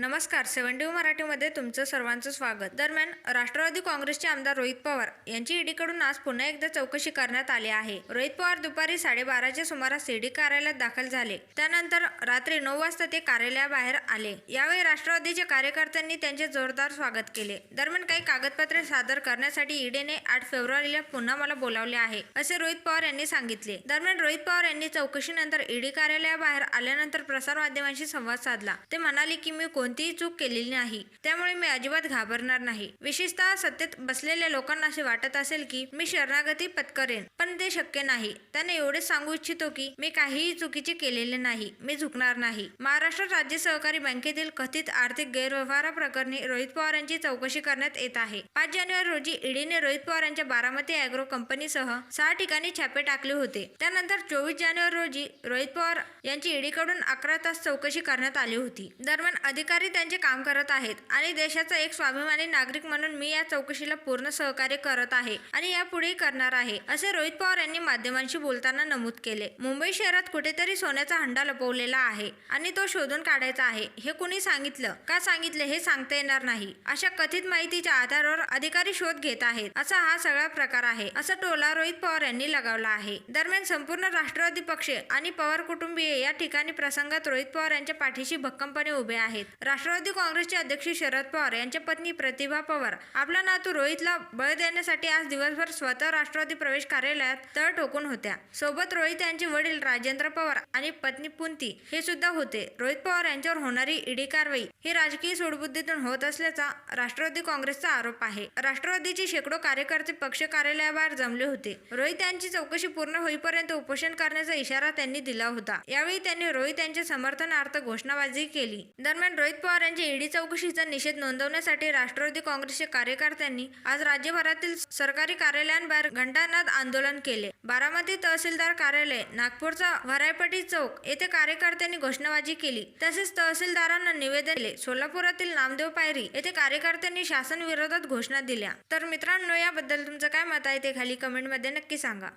नमस्कार सेवन टीव्ही मराठीमध्ये तुमचं सर्वांचं स्वागत. दरम्यान राष्ट्रवादी काँग्रेसचे आमदार रोहित पवार यांची ईडीकडून आज पुन्हा एकदा चौकशी करण्यात आली आहे. रोहित पवार दुपारी साडेबाराच्या सुमारास ईडी कार्यालयात दाखल झाले. त्यानंतर रात्री नऊ वाजता ते कार्यालयाबाहेर आले. यावेळी राष्ट्रवादीच्या कार्यकर्त्यांनी त्यांचे जोरदार स्वागत केले. दरम्यान काही कागदपत्रे सादर करण्यासाठी ईडीने आठ फेब्रुवारीला पुन्हा मला बोलावले आहे असे रोहित पवार यांनी सांगितले. दरम्यान रोहित पवार यांनी चौकशीनंतर ईडी कार्यालयाबाहेर आल्यानंतर प्रसारमाध्यमांशी संवाद साधला. ते म्हणाले की मी कोण कोणतीही चूक केलेली नाही. त्यामुळे मी अजिबात घाबरणार नाही. विशेषतः सत्तेत बसलेल्या लोकांना असे वाटत असेल की मी शरणागती पत्करेन पण ते शक्य नाही. त्याने एवढेच सांगू इच्छितो की मी काहीही चुकीचे केलेले नाही. मी झुकणार नाही. महाराष्ट्र राज्य सहकारी बँकेतील कथित आर्थिक गैरव्यवहाराप्रकरणी रोहित पवार यांची चौकशी करण्यात येत आहे. पाच जानेवारी रोजी ईडीने रोहित पवार यांच्या बारामती अॅग्रो कंपनीसह सहा ठिकाणी छापे टाकले होते. त्यानंतर चोवीस जानेवारी रोजी रोहित पवार यांची ईडीकडून अकरा तास चौकशी करण्यात आली होती. दरम्यान अधिकारी त्यांचे काम करत आहेत आणि देशाचा एक स्वाभिमानी नागरिक म्हणून मी या चौकशीला पूर्ण सहकार्य करत आहे आणि यापुढेही करणार आहे असे रोहित पवार यांनी माध्यमांशी बोलताना नमूद केले. मुंबई शहरात कुठेतरी सोन्याचा हंडा लपवलेला आहे आणि तो शोधून काढायचा आहे हे कुणी सांगितलं? का सांगितले हे सांगता येणार नाही. अशा कथित माहितीच्या आधारावर अधिकारी शोध घेत आहेत असा हा सगळा प्रकार आहे असा टोला रोहित पवार यांनी लगावला आहे. दरम्यान संपूर्ण राष्ट्रवादी पक्ष आणि पवार कुटुंबीय या ठिकाणी प्रसंगात रोहित पवार यांच्या पाठीशी भक्कमपणे उभे आहेत. राष्ट्रवादी काँग्रेसचे अध्यक्ष शरद पवार यांच्या पत्नी प्रतिभा पवार. आपला नातू रोहितला बळ देण्यासाठी आज दिवसभर स्वतः राष्ट्रवादी प्रवेश कार्यालयात तळ ठोकून होत्या. सोबत रोहित यांचे वडील राजेंद्र पवार आणि पत्नी पुंती हे सुद्धा होते. रोहित पवार यांच्यावर होणारी ईडी कारवाई ही राजकीय सोडबुद्धीतून होत असल्याचा राष्ट्रवादी काँग्रेसचा आरोप आहे. राष्ट्रवादीचे शेकडो कार्यकर्ते पक्ष कार्यालयाबाहेर जमले होते. रोहित यांची चौकशी पूर्ण होईपर्यंत उपोषण करण्याचा इशारा त्यांनी दिला होता. यावेळी त्यांनी रोहित यांच्या समर्थनार्थ घोषणाबाजी केली. दरम्यान रोहित पवार यांच्या ईडी चौकशीचा निषेध नोंदवण्यासाठी राष्ट्रवादी काँग्रेसच्या कार्यकर्त्यांनी आज राज्यभरातील सरकारी कार्यालयांबाहेर घंटानाद आंदोलन केले. बारामती तहसीलदार कार्यालय नागपूरचा वरायपटी चौक येथे कार्यकर्त्यांनी घोषणाबाजी केली. तसेच तहसीलदारांना निवेदन दिले. सोलापुरातील नामदेव पायरी येथे कार्यकर्त्यांनी शासन विरोधात घोषणा दिल्या. तर मित्रांनो याबद्दल तुमचं काय मत आहे ते खाली कमेंटमध्ये नक्की सांगा.